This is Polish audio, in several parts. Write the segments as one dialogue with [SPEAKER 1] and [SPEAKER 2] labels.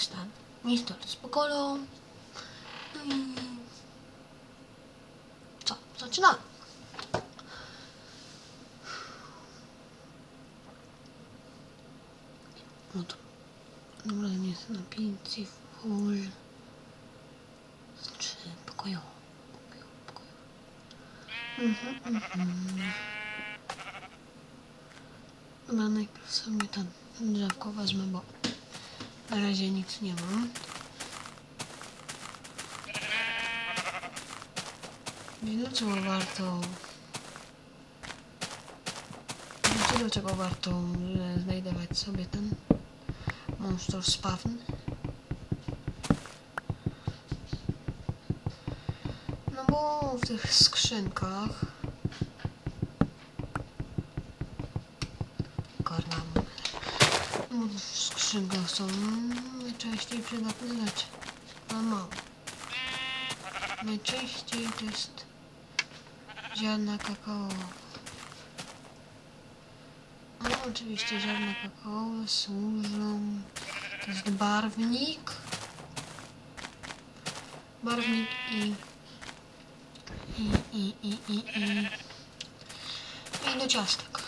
[SPEAKER 1] jest ten mister z pokolą. No i co? Zaczynamy. No to dobra, nie jest na pięci full. Znaczy pokojowo. Pokojowo, pokojowo. Mhm, mhm. Dobra, najpierw sobie ten drzewko wezmę, bo na razie nic nie mam. Dlaczego warto... Dlaczego warto znajdować sobie ten monster spawn? No bo w tych skrzynkach Karnam. No, skrzynkach są najczęściej przydatne rzeczy. Ale mało. Najczęściej to jest ziarna kakao. No oczywiście ziarna kakao służą. To jest barwnik. Barwnik i i i i i i i do ciastek.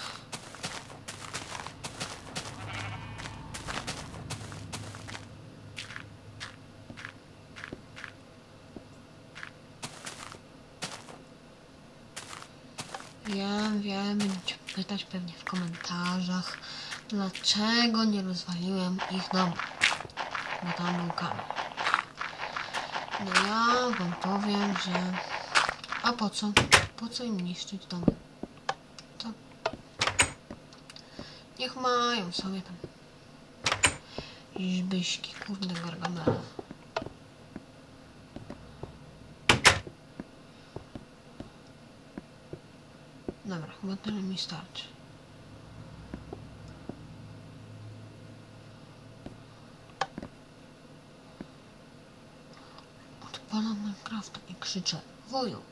[SPEAKER 1] Będziecie pytać pewnie w komentarzach, dlaczego nie rozwaliłem ich domu, bo tam był kamień. No ja wam powiem, że... A po co? Po co im niszczyć dom? To... Niech mają sobie tam Zbyśki, kurde gargamele. Dobra, chyba tyle mi starczy. Odpalam Minecrafta i krzyczę Woju!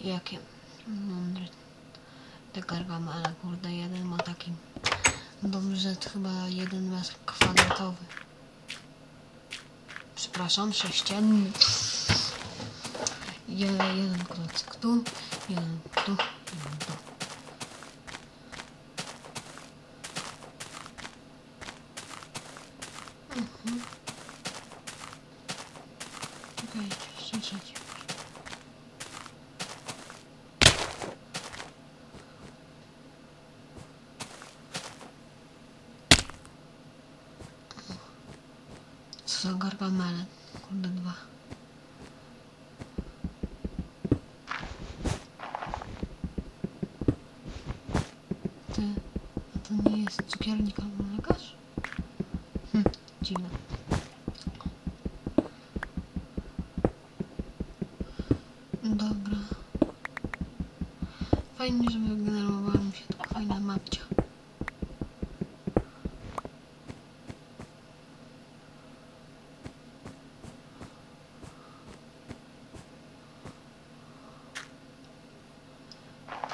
[SPEAKER 1] Jakie mądre te gargamele, kurde, jeden ma taki Dobrze, to chyba jeden metr kwadratowy. Przepraszam, sześcienny. Je, jeden klocek tu, jeden tu, jeden tu. Mhm. Czekajcie, jeszcze trzeci. Co za gargamele? Kurde, dwa. Ty, a to nie jest cukiernik albo lekarz? Hm, dziwne. Dobra. Fajnie, że wygenerowała mi się taka fajna mapcia.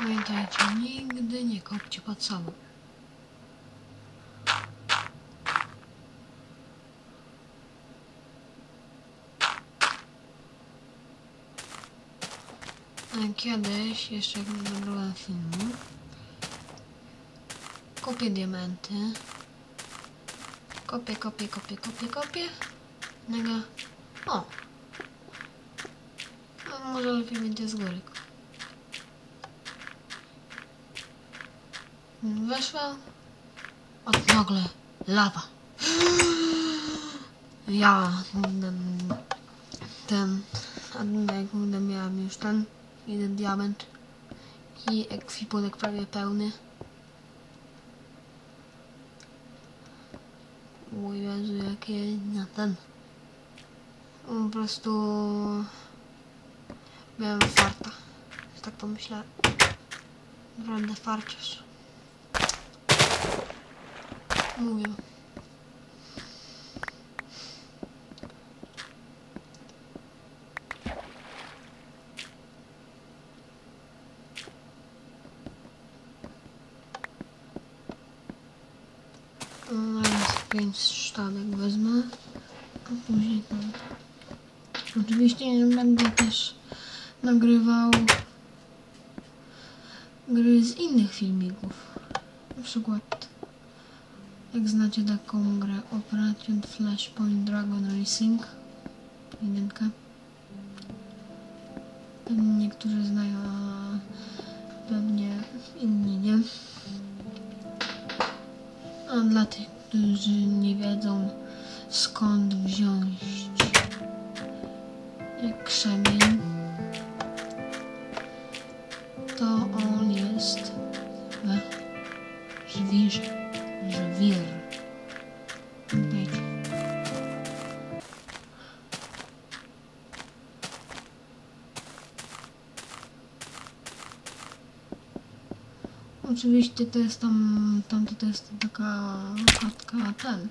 [SPEAKER 1] Pamiętajcie, nigdy nie kopcie pod sobą. Kiedyś, jeszcze jak nie nagrywałem filmu, kopię diamenty. Kopię, kopię, kopię, kopię, kopię. Nagle, o! A może lepiej będzie z góry. Weszła. A nagle lawa. Ja ten, ten jak kurde miałam już ten jeden diament i ekwipunek prawie pełny. O Jezu, jakie na ten. Po prostu miałem farta. Tak pomyślałem. Naprawdę farciarz mówię. No, pięć sztabek wezmę, a później tam. Oczywiście nie będę też nagrywał gry z innych filmików. Na przykład jak znacie taką grę Operation Flashpoint Dragon Racing jedynkę. Pewnie niektórzy znają, a pewnie inni nie. A dla tych, którzy Oczywiście to jest tam, tam to jest taka kartka ten,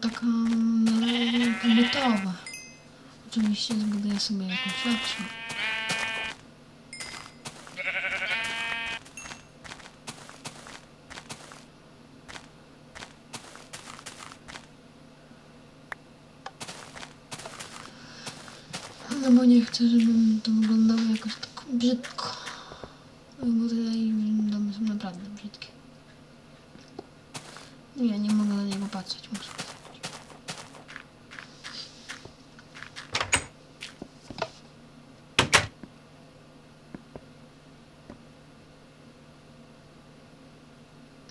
[SPEAKER 1] taka pobytowa. Oczywiście zbuduję sobie jakąś lepszą. No bo nie chcę, żeby to wyglądało jakoś tak brzydko. Bo tutaj domy są naprawdę brzydkie. Nie, nie mogę na niego patrzeć, muszę patrzeć.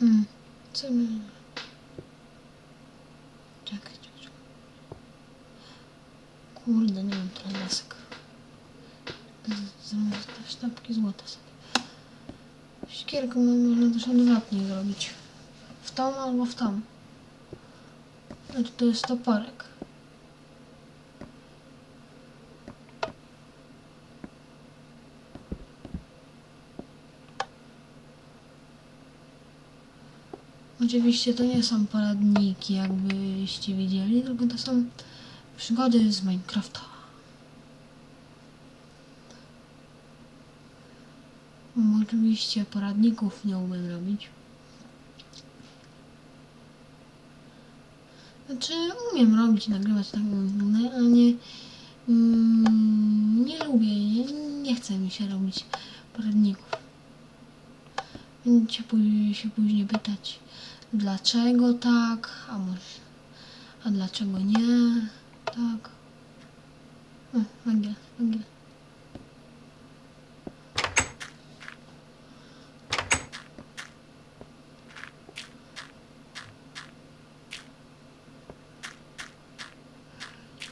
[SPEAKER 1] Mm, co my... Czekaj, czekaj. Kurde, nie mam tyle desek. Zamiast te sztabki złota sobie. Siekierką można też odwrotnie zrobić. W tą albo w tam. Znaczy to jest toporek. Oczywiście to nie są poradniki, jakbyście widzieli, tylko to są przygody z Minecrafta. Bo Oczywiście poradników nie umiem robić. Znaczy umiem robić, nagrywać tak, no, ale nie, mm, nie lubię, nie, nie mi się robić poradników. Będziecie się później pytać, dlaczego tak, a może, a dlaczego nie, tak. O, węgiel, węgiel.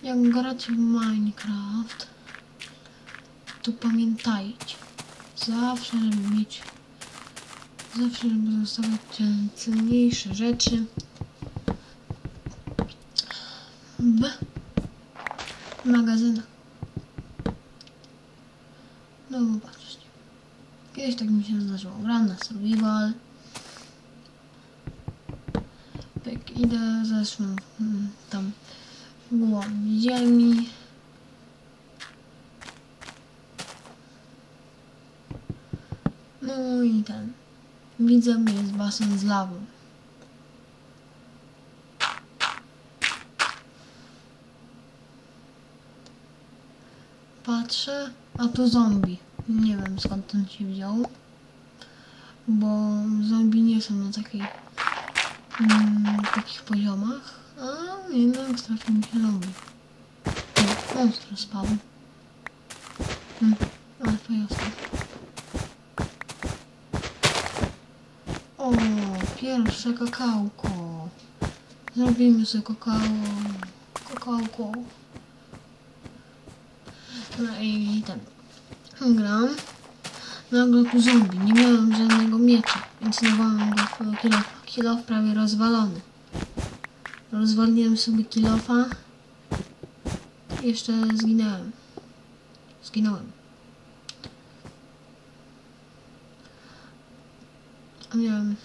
[SPEAKER 1] Jak gracie w Minecraft, to pamiętajcie, zawsze żeby mieć, zawsze żeby zostawiać cenniejsze rzeczy. W magazynach. No patrzcie, kiedyś tak mi się zdarzyło, gram na survival, tak idę, zeszłam mm, tam głąb ziemi. No i ten. Widzę, jest basen z lawą. Patrzę, a tu zombie. Nie wiem skąd ten się wziął. Bo zombie nie są na takiej, mm, takich poziomach. A jednak trafił mi się. Nie, monstro spadł. Hmm, ale to jasne. O, pierwsze kakałko. Zrobimy sobie kakao. Kakałko. No i ten. Gram. Nagle tu zombie. Nie miałem żadnego miecza, więc dawałem go kilof. Kilof prawie rozwalony. Rozwaliłem sobie kilofa. Jeszcze zginąłem. Zginąłem. A miałem...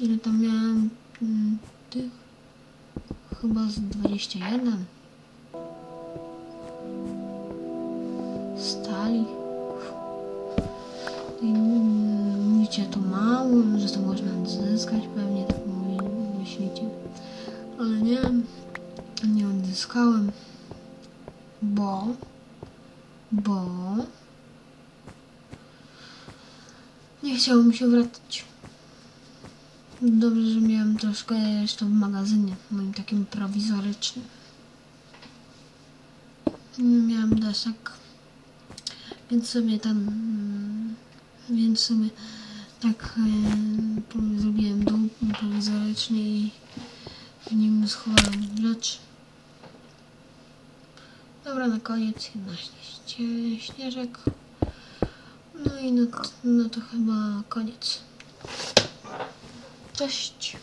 [SPEAKER 1] Ile tam miałem? mm, Tych? Chyba z 21. Stali. I mówicie to mało, że to można zyskać pewnie, mówi, ale nie, nie odzyskałem, bo, bo nie chciało się wracać. Dobrze, że miałem troszkę jeszcze w magazynie, moim takim prowizorycznym. Nie miałem desek, więc sobie tam, mm, więc sobie tak po- zrobiłem dół prowizorycznie i w nim schowałem rzeczy. Dobra, na koniec jedna ście- śnieżek. No i no, no to chyba koniec. Cześć.